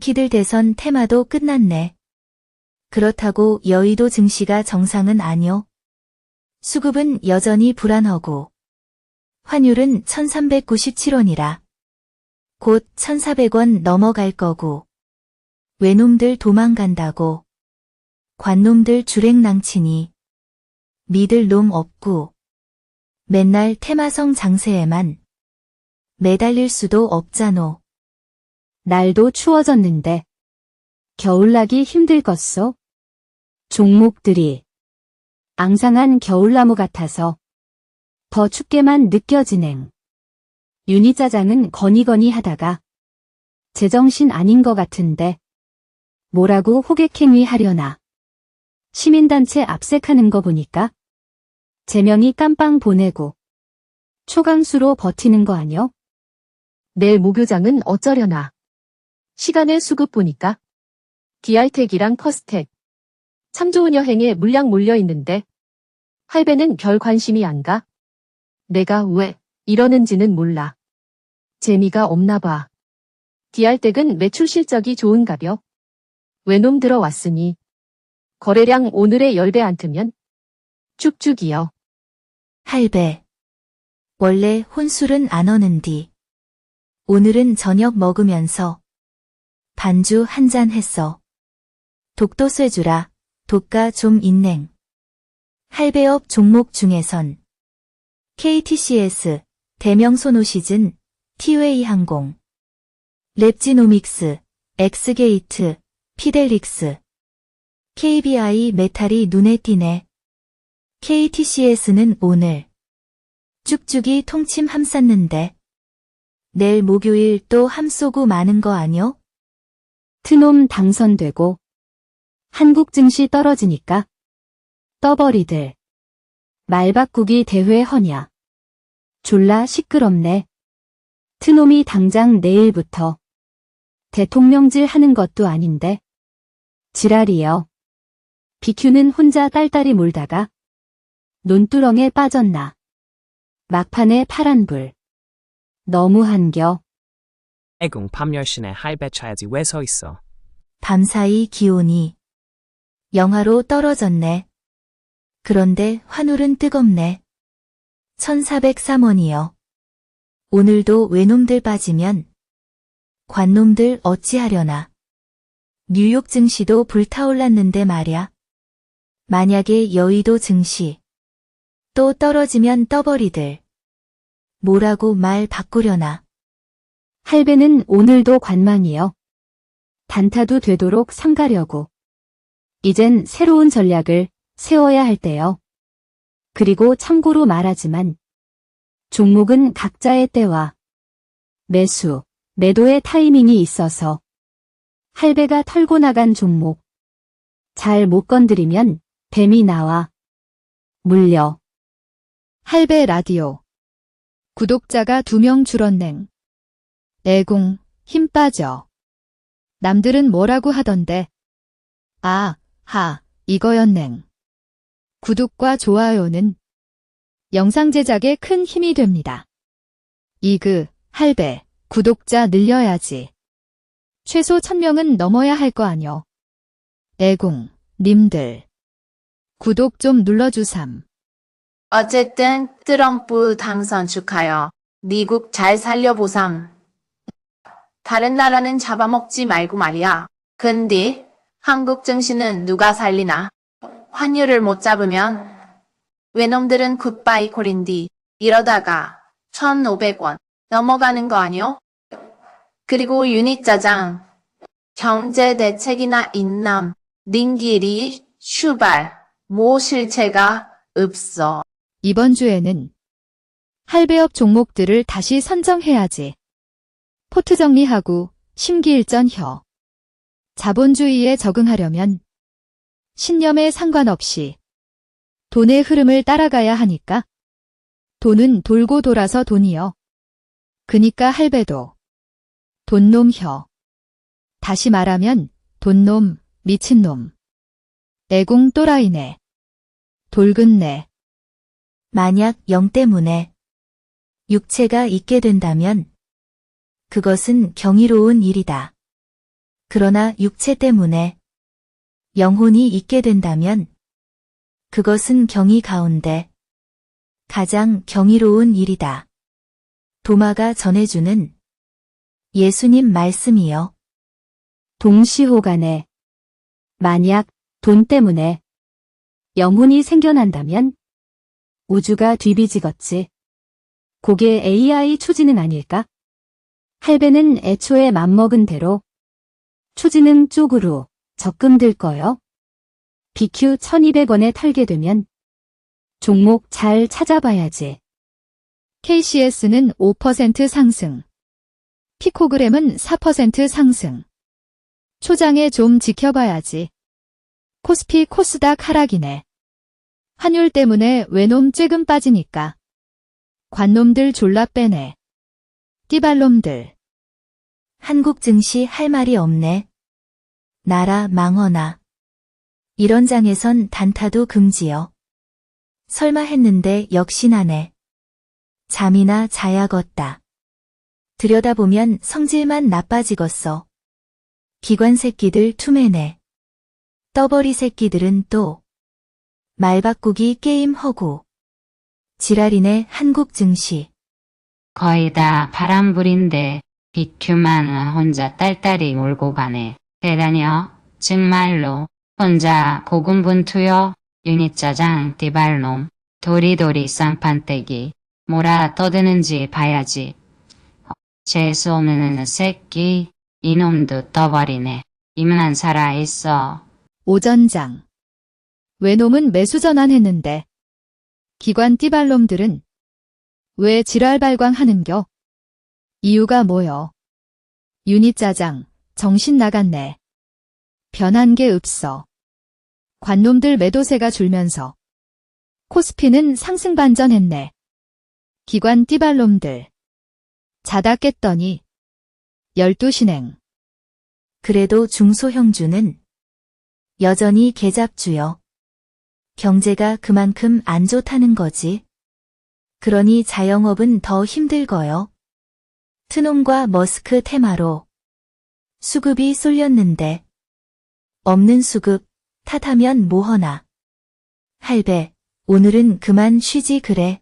양키들 대선 테마도 끝났네. 그렇다고 여의도 증시가 정상은 아니오. 수급은 여전히 불안하고 환율은 1397원이라 곧 1400원 넘어갈 거고 외놈들 도망간다고 관놈들 주랭낭치니 믿을 놈 없고 맨날 테마성 장세에만 매달릴 수도 없잖오. 날도 추워졌는데 겨울나기 힘들겠소. 종목들이 앙상한 겨울나무 같아서 더 춥게만 느껴지냉. 윤희짜장은 거니거니 하다가 제정신 아닌 것 같은데 뭐라고 호객행위 하려나. 시민단체 압색하는 거 보니까 제명이 깜빵 보내고 초강수로 버티는 거 아뇨? 내일 모교장은 어쩌려나. 시간의 수급 보니까 기알텍이랑 퍼스텍 참 좋은 여행에 물량 몰려 있는데 할배는 별 관심이 안 가. 내가 왜 이러는지는 몰라. 재미가 없나 봐. 기알텍은 매출 실적이 좋은가벼. 외놈 들어왔으니 거래량 오늘의 10배 안 트면 쭉쭉이요. 할배. 원래 혼술은 안 어는디. 오늘은 저녁 먹으면서 반주 한 잔 했어. 독도 쇠주라, 독가 좀 있냉. 할배업 종목 중에선 KTCS, 대명소노시즌, 티웨이 항공, 랩지노믹스, 엑스게이트, 피델릭스, KBI 메탈이 눈에 띄네. KTCS는 오늘 쭉쭉이 통침 함 쌌는데 내일 목요일 또 함 쏘고 마는 거 아뇨? 트놈 당선되고 한국 증시 떨어지니까 떠버리들. 말바꾸기 대회 허냐. 졸라 시끄럽네. 트놈이 당장 내일부터 대통령질 하는 것도 아닌데. 지랄이여. 비큐는 혼자 딸딸이 몰다가 논두렁에 빠졌나. 막판에 파란불. 너무 한겨 애궁 밤 10시내 할배 차야지 왜 서 있어. 밤사이 기온이 영하로 떨어졌네. 그런데 환율은 뜨겁네. 1403원이요. 오늘도 외놈들 빠지면 관놈들 어찌하려나. 뉴욕 증시도 불타올랐는데 말야. 만약에 여의도 증시 또 떨어지면 떠버리들. 뭐라고 말 바꾸려나. 할배는 오늘도 관망이여. 단타도 되도록 삼가려고. 이젠 새로운 전략을 세워야 할 때요. 그리고 참고로 말하지만 종목은 각자의 때와 매수, 매도의 타이밍이 있어서 할배가 털고 나간 종목 잘 못 건드리면 뱀이 나와 물려. 할배 라디오. 구독자가 2명 줄었냉. 애공, 힘 빠져. 남들은 뭐라고 하던데. 아, 하, 이거였냉. 구독과 좋아요는 영상 제작에 큰 힘이 됩니다. 이그, 할배, 구독자 늘려야지. 최소 1000명은 넘어야 할 거 아뇨. 애공, 님들. 구독 좀 눌러주삼. 어쨌든 트럼프 당선 축하요. 미국 잘 살려보삼. 다른 나라는 잡아먹지 말고 말이야. 근데 한국 증시는 누가 살리나? 환율을 못 잡으면 외놈들은 굿바이 콜인디 이러다가 1,500원 넘어가는 거 아니요? 그리고 유닛짜장 경제 대책이나 인남 닌길이 슈발 뭐 실체가 없어. 이번 주에는 할배업 종목들을 다시 선정해야지. 포트 정리하고 심기일전혀. 자본주의에 적응하려면 신념에 상관없이 돈의 흐름을 따라가야 하니까. 돈은 돌고 돌아서 돈이요. 그니까 할배도 돈놈혀. 다시 말하면 돈놈, 미친놈. 애공 또라이네. 돌근네. 만약 영 때문에 육체가 있게 된다면 그것은 경이로운 일이다. 그러나 육체 때문에 영혼이 있게 된다면 그것은 경이 가운데 가장 경이로운 일이다. 도마가 전해주는 예수님 말씀이요. 동시호간에 만약 돈 때문에 영혼이 생겨난다면 우주가 뒤비지겠지. 그게 AI 초지는 아닐까? 할배는 애초에 맘먹은 대로 초지능 쪽으로 적금 들 거요. BQ 1200원에 털게 되면 종목 잘 찾아봐야지. KCS는 5% 상승. 피코그램은 4% 상승. 초장에 좀 지켜봐야지. 코스피 코스닥 하락이네. 환율 때문에 외놈 쬐금 빠지니까. 관놈들 졸라 빼네. 띠발놈들. 한국 증시 할 말이 없네. 나라 망어나. 이런 장에선 단타도 금지요. 설마 했는데 역시나네. 잠이나 자야겠다. 들여다보면 성질만 나빠지겠어. 기관 새끼들 투매네. 떠버리 새끼들은 또 말바꾸기 게임 허구. 지랄이네 한국 증시. 거의 다 바람불인데 비큐만 혼자 딸딸이 몰고 가네. 대단혀. 정말로 혼자 고군분투여. 유니짜장 띠발놈. 도리도리 쌍판떼기. 뭐라 떠드는지 봐야지. 재수없는 새끼. 이놈도 떠버리네. 임난 살아있어. 오전장. 외놈은 매수 전환했는데. 기관 띠발놈들은 왜 지랄 발광하는겨? 이유가 뭐여? 유니짜장, 정신 나갔네. 변한 게 없어. 관놈들 매도세가 줄면서 코스피는 상승 반전했네. 기관 띠발놈들. 자다 깼더니 12신행. 그래도 중소형주는 여전히 계잡주요. 경제가 그만큼 안 좋다는 거지. 그러니 자영업은 더 힘들거요. 트놈과 머스크 테마로 수급이 쏠렸는데 없는 수급 탓하면 뭐허나. 할배, 오늘은 그만 쉬지 그래.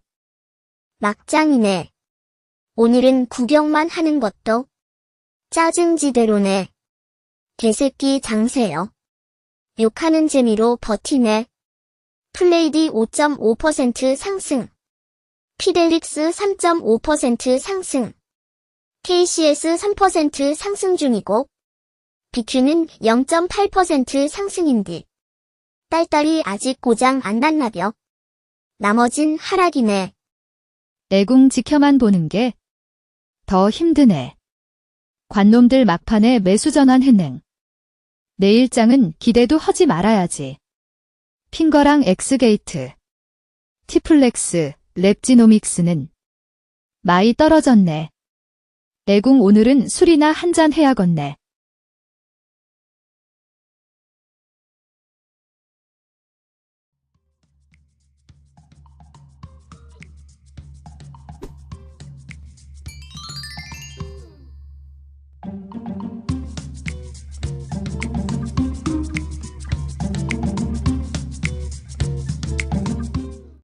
막장이네. 오늘은 구경만 하는 것도 짜증지대로네. 개새끼 장세요. 욕하는 재미로 버티네. 플레이디 5.5% 상승. 피델릭스 3.5% 상승. KCS 3% 상승 중이고, BQ는 0.8% 상승인데, 딸딸이 아직 고장 안 났나벼. 나머진 하락이네. 애궁 지켜만 보는 게 더 힘드네. 관놈들 막판에 매수 전환했냉. 내일장은 기대도 하지 말아야지. 핑거랑 엑스게이트, 티플렉스, 랩지노믹스는 많이 떨어졌네. 내궁 오늘은 술이나 한 잔 해야겠네.